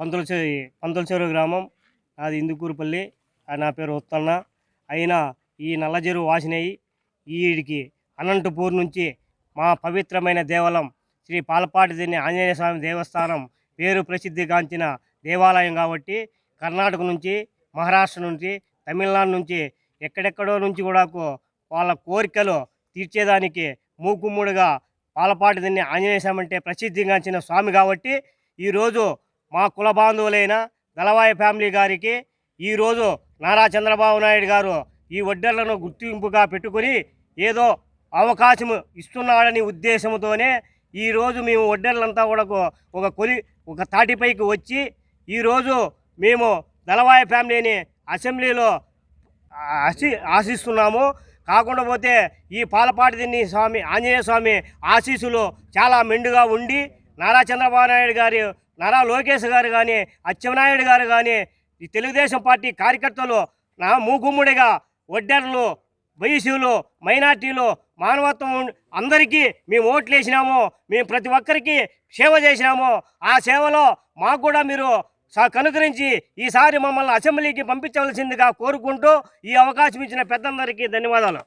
పంతుల చె- పంతుల చెరువు గ్రామం. అది ఇందుకూరుపల్లి. నా పేరు ఉత్తన్న. అయినా ఈ నల్లచెరువు వాసినయి. ఈడికి అనంతపూర్ నుంచి మా పవిత్రమైన దేవాలయం శ్రీ పాలపాటిదిని ఆంజనేయ స్వామి దేవస్థానం పేరు ప్రసిద్ధిగాంచిన దేవాలయం కాబట్టి కర్ణాటక నుంచి మహారాష్ట్ర నుంచి తమిళనాడు నుంచి ఎక్కడెక్కడో నుంచి కూడా వాళ్ళ కోరికలు తీర్చేదానికి మూకుమ్ముడుగా పాలపాటిదిని ఆంజనేయ స్వామి అంటే ప్రసిద్ధిగాంచిన స్వామి కాబట్టి ఈరోజు మా కుల బాంధవులైన గలవాయ ఫ్యామిలీ గారికి ఈరోజు నారా చంద్రబాబు నాయుడు గారు ఈ వడ్డర్లను గుర్తింపుగా పెట్టుకొని ఏదో అవకాశం ఇస్తున్నాడని ఉద్దేశంతోనే ఈరోజు మేము వడ్డర్లంతా కూడా ఒక కొలి ఒక తాటిపైకి వచ్చి ఈరోజు మేము దళవాయ ఫ్యామిలీని అసెంబ్లీలో ఆశి ఆశిస్తున్నాము. కాకుండా పోతే ఈ పాలపాటిదిన్ని స్వామి ఆంజనేయ స్వామి ఆశీస్సులు చాలా మెండుగా ఉండి నారా చంద్రబాబు నాయుడు గారి నారా లోకేష్ గారు కానీ అచ్చెన్నాయుడు గారు కానీ ఈ తెలుగుదేశం పార్టీ కార్యకర్తలు నా మూగుమ్ముడిగా వడ్డర్లు బైసీలు మైనార్టీలు మానవత్వం అందరికీ మేము ఓట్లు వేసినాము మేము ప్రతి ఒక్కరికి సేవ చేసినాము. ఆ సేవలో మాకు కూడా మీరు స- కనుకరించి ఈసారి మమ్మల్ని అసెంబ్లీకి పంపించవలసిందిగా కోరుకుంటూ ఈ అవకాశం ఇచ్చిన పెద్దందరికీ ధన్యవాదాలు.